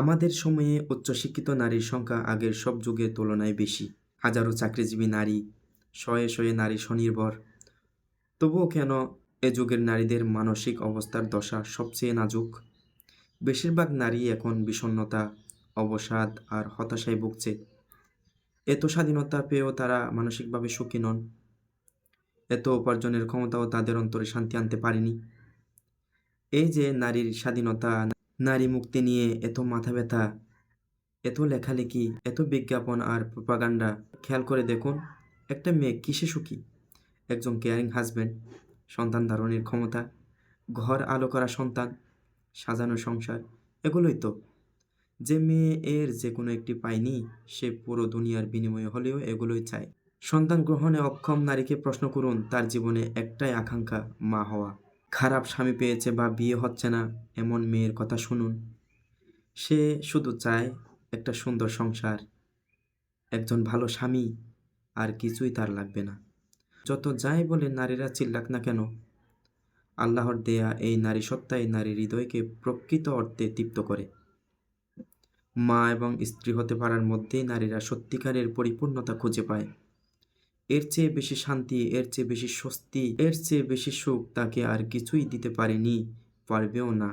আমাদের সময়ে উচ্চশিক্ষিত নারীর সংখ্যা আগের সব যুগের তুলনায় বেশি। হাজারো চাকরিজীবী নারী, শয়ে শয়ে নারী স্বনির্ভর। তবুও কেন এ যুগের নারীদের মানসিক অবস্থার দশা সবচেয়ে নাজুক? বেশিরভাগ নারী এখন বিষণ্ণতা, অবসাদ আর হতাশায় ভুগছে। এত স্বাধীনতা পেয়েও তারা মানসিকভাবে সুখী নন। এত উপার্জনের ক্ষমতাও তাদের অন্তরে শান্তি আনতে পারেনি। এই যে নারীর স্বাধীনতা নারী মুক্তি নিয়ে এত মাথা ব্যথা, এত লেখালেখি, এত বিজ্ঞাপন আর প্রপাগান্ডা, খেয়াল করে দেখুন, একটা মেয়ে কিসে সুখী? একজন কেয়ারিং হাজব্যান্ড সন্তান ধারণের ক্ষমতা, ঘর আলো করা সন্তান, সাজানো সংসার, এগুলোই তো। যে মেয়ে এর যে কোনো একটি পায়নি, সে পুরো দুনিয়ার বিনিময়ে হলেও এগুলোই চায়। সন্তান গ্রহণে অক্ষম নারীকে প্রশ্ন করুন, তার জীবনে একটাই আকাঙ্ক্ষা মা হওয়া। খারাপ স্বামী পেয়েছে বা বিয়ে হচ্ছে না এমন মেয়ের কথা শুনুন। সে শুধু চায় একটা সুন্দর সংসার, একজন ভালো স্বামী, আর কিছুই তার লাগবে না। যত যাই বলে নারীরা চিল্লাক না কেন, আল্লাহর দেয়া এই নারী সত্তাই নারী হৃদয়কে প্রকৃত অর্থে তৃপ্ত করে। মা এবং স্ত্রী হতে পারার মধ্যেই নারীরা সত্যিকারের পরিপূর্ণতা খুঁজে পায়। এর চেয়ে বেশি শান্তি, এর চেয়ে বেশি স্বস্তি, এর চেয়ে বেশি সুখ তাকে আর কিছুই দিতে পারেনি, পারবেও না।